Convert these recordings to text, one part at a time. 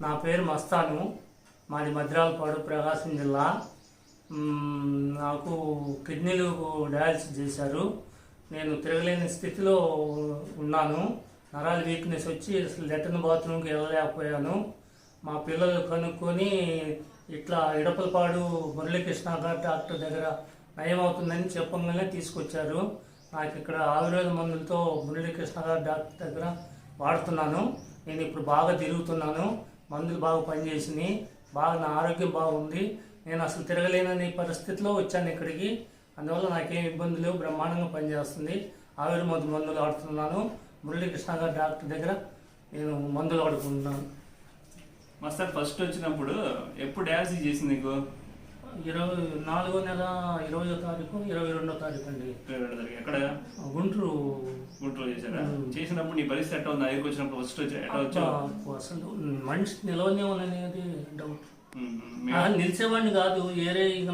నా పేరు మస్తాను. మాది మద్రాలపాడు ప్రకాశం జిల్లా. నాకు కిడ్నీలు డయాలసిస్ చేశారు. నేను తిరగలేని స్థితిలో ఉన్నాను. నరాల వీక్నెస్ వచ్చి అసలు లెటర్న్ బాత్రూమ్కి వెళ్ళలేకపోయాను. మా పిల్లలు కనుక్కొని ఇట్లా ఇడపలపాడు మురళీకృష్ణ గారు డాక్టర్ దగ్గర నయం అవుతుందని చెప్పగానే తీసుకొచ్చారు. నాకు ఇక్కడ ఆయుర్వేద మందులతో మురళీకృష్ణ గారు డాక్టర్ దగ్గర వాడుతున్నాను. నేను ఇప్పుడు బాగా తిరుగుతున్నాను. మందులు బాగా పనిచేసినాయి. బాగా నా ఆరోగ్యం బాగుంది. నేను అసలు తిరగలేనని పరిస్థితిలో వచ్చాను ఇక్కడికి. అందువల్ల నాకేం ఇబ్బంది లేవు. బ్రహ్మాండంగా పనిచేస్తుంది. ఆయుర్వేద మందులు ఆడుతున్నాను మురళీకృష్ణ గారు డాక్టర్ దగ్గర నేను మందులు ఆడుకుంటున్నాను మస్తాన్ ఫస్ట్ వచ్చినప్పుడు ఎప్పుడు డయాలసిస్ చేసింది నీకు? ఇరవై నాలుగో నెల ఇరవయో తారీఖు ఇరవై రెండో తారీఖు అండి. ఎక్కడ? గుంటూరు. గుంటూరులో చేశారా. చేసినప్పుడు నీ పరిస్థితి ఎట్లా ఉంది? దగ్గరికి వచ్చినప్పుడు ఫస్ట్ ఎట్లా వచ్చావు? అసలు మనిషి నిలవనేమోననేది డౌట్ మ్మ్. ఆ, మీ- నిలిచేవాడిని కాదు. వేరే ఇక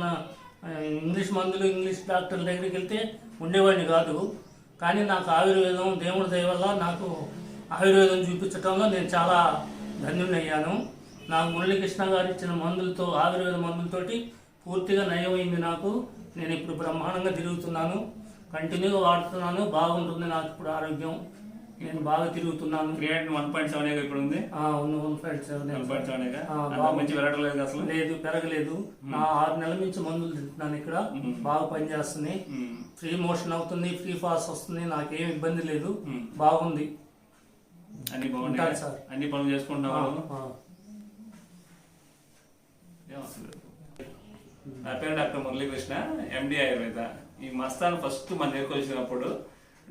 ఇంగ్లీష్ మందులు ఇంగ్లీష్ డాక్టర్ల దగ్గరికి వెళ్తే ఉండేవాడిని కాదు. కానీ నాకు ఆయుర్వేదం దేవుడి దయ వల్ల నాకు ఆయుర్వేదం చూపించడంలో నేను చాలా ధన్యుడయ్యాను నాకు మురళీకృష్ణ గారు ఇచ్చిన మందులతో ఆయుర్వేద మందులతోటి పూర్తిగా నయమైంది నాకు. నేను ఇప్పుడు బ్రహ్మాండంగా తిరుగుతున్నాను. కంటిన్యూగా వాడుతున్నాను. బాగుంటుంది నాకు ఇప్పుడు ఆరోగ్యం. నేను బాగా తిరుగుతున్నాను. వన్ పాయింట్ సెవెన్ ఇప్పుడు ఉంది? వన్ పాయింట్ సెవెన్ ఆ, బాగుంది. మంచి పెరగలేదు కదా అసలు? లేదు పెరగలేదు. నా ఆరు నెలల నుంచి మందులు తింటున్నాను ఇక్కడ. బాగా పనిచేస్తుంది. ఫ్రీ మోషన్ అవుతుంది ఫ్రీ పాస్ వస్తుంది. నాకేం ఇబ్బంది లేదు. బాగుంది. అన్ని బాగున్నాయి. సార్. అన్ని పనులు. ఏమొస్తుంది? నా పేరు డాక్టర్ మురళీకృష్ణ ఎండి ఆయుర్వేద ఈ మస్తాన్ ఫస్ట్ మన దగ్గరకు వచ్చినప్పుడు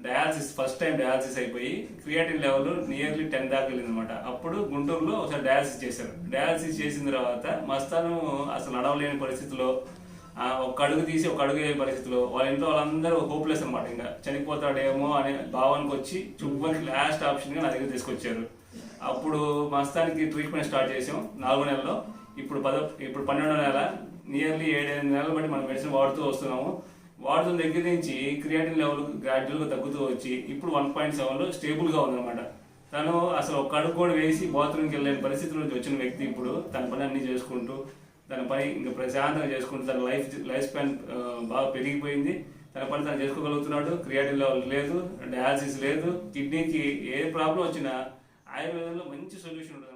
డయాలసిస్ ఫస్ట్ టైం డయాలసిస్ అయిపోయి క్రియాటిన్ లెవెల్ నియర్లీ టెన్ దాకా వెళ్ళింది అనమాట అప్పుడు గుంటూరులో ఒకసారి డయాలసిస్ చేశారు. డయాలసిస్ చేసిన తర్వాత మస్తాను అసలు నడవలేని పరిస్థితిలో ఒక అడుగు తీసి ఒక అడుగు అయ్యే పరిస్థితిలో వాళ్ళ ఇంట్లో వాళ్ళందరూ హోప్లెస్ అనమాట ఇంకా చనిపోతాడేమో అనే భావానికి వచ్చి చుట్టుపక్కల లాస్ట్ ఆప్షన్గా నా దగ్గర తీసుకొచ్చారు. అప్పుడు మస్తానికి ట్రీట్మెంట్ స్టార్ట్ చేసాం నాలుగో నెలలో. ఇప్పుడు పద ఇప్పుడు పన్నెండో నెల నియర్లీ ఏడెనిమిది నెలలు బట్టి మనం మెడిసిన్ వాడుతూ వస్తున్నాము. వాడుతున్న దగ్గర నుంచి క్రియాటిన్ లెవెల్ గ్రాడ్యువల్గా తగ్గుతూ వచ్చి ఇప్పుడు వన్ పాయింట్ సెవెన్లో స్టేబుల్గా ఉందన్నమాట. తను అసలు ఒక అడుగు కూడా వేసి బాత్రూమ్కి వెళ్ళలేని పరిస్థితి నుంచి వచ్చిన వ్యక్తి ఇప్పుడు తన పని అన్ని చేసుకుంటూ తన పని ఇంకా ప్రశాంతంగా చేసుకుంటూ తన లైఫ్ లైఫ్ స్పాన్ బాగా పెరిగిపోయింది. తన పని తను చేసుకోగలుగుతున్నాడు. క్రియాటిన్ లెవెల్ లేదు డయాలసిస్ లేదు. కిడ్నీకి ఏ ప్రాబ్లం వచ్చినా ఆయుర్వేదంలో మంచి సొల్యూషన్ ఉంటుంది